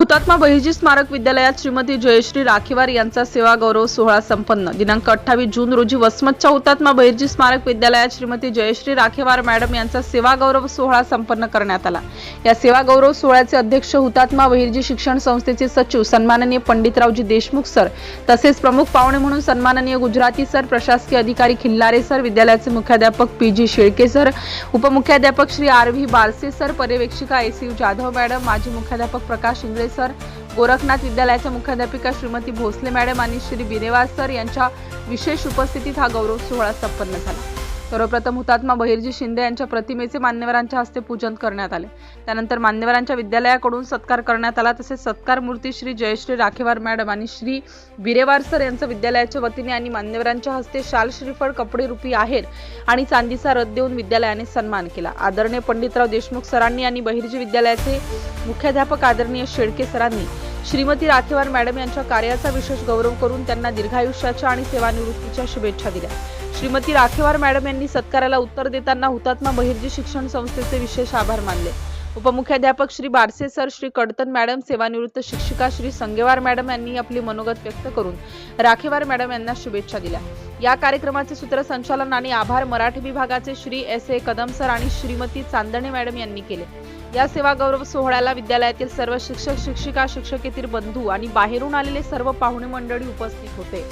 हुतात्मा बहिर्जी स्मारक विद्यालयात श्रीमती जयश्री राखेवार यांचा सेवा गौरव सोहळा संपन्न. दिनांक अठ्ठावीस जून रोजी वसमतच्या हुतात्मा बहिर्जी स्मारक विद्यालयात श्रीमती जयश्री राखेवार मॅडम यांचा सेवा गौरव सोहळा संपन्न करण्यात आला. या सेवा गौरव सोहळ्याचे अध्यक्ष हुतात्मा बहिर्जी शिक्षण संस्थेचे सचिव सन्माननीय पंडितरावजी देशमुख सर तसेच प्रमुख पाहुणे म्हणून सन्माननीय गुजराती सर प्रशासकीय अधिकारी खिल्लारे सर विद्यालयाचे मुख्याध्यापक P G Shelke sir उपमुख्याध्यापक Shri R V Barse sir पर्यवेक्षिका S U Jadhav madam माजी मुख्याध्यापक प्रकाश इंगळे सर गोरखनाथ विद्यालयाच्या मुख्याध्यापिका श्रीमती भोसले मॅडम आणि श्री बिनेवास सर यांच्या विशेष उपस्थितीत हा गौरव सोहळा संपन्न झाला. सर्वप्रथम हुतात्मा बहिर्जी शिंदे यांच्या प्रतिमेचे मान्यवरांच्या हस्ते पूजन करण्यात आले. त्यानंतर मान्यवरांच्या विद्यालयाकडून सत्कार करण्यात आला. तसेच सत्कार मूर्ती श्री जयश्री राखेवार मॅडम आणि श्री बिरेवार सर यांचं विद्यालयाच्या वतीने आणि मान्यवरांच्या हस्ते शाल श्रीफळ कपडे रूपी आहेर आणि चांदीचा रथ देऊन विद्यालयाने सन्मान केला. आदरणीय पंडितराव देशमुख सरांनी आणि बहिर्जी विद्यालयाचे मुख्याध्यापक आदरणीय शेळके सरांनी श्रीमती राखेवार मॅडम यांच्या कार्याचा विशेष गौरव करून त्यांना दीर्घायुष्याच्या आणि सेवानिवृत्तीच्या शुभेच्छा दिल्या. श्रीमती राखेवार मॅडम यांनी सत्काराला उत्तर देताना हुतात्मा बहिर्जी शिक्षण संस्थेचे विशेष आभार मानले. उपमुख्याध्यापक श्री बारसे सर श्री कडतन मॅडम सेवानिवृत्त शिक्षिका श्री संगेवार मॅडम यांनी आपली मनोगत व्यक्त करून राखेवार मॅडम यांना शुभेच्छा दिल्या. या कार्यक्रमाचे सूत्रसंचालन आणि आभार मराठी विभागाचे Shri S A Kadam sir आणि श्रीमती चांदणे मॅडम यांनी केले. या सेवा गौरव सोहळ्याला विद्यालयातील सर्व शिक्षक शिक्षिका शिक्षकेतील बंधू आणि बाहेरून आलेले सर्व पाहुणे मंडळी उपस्थित होते.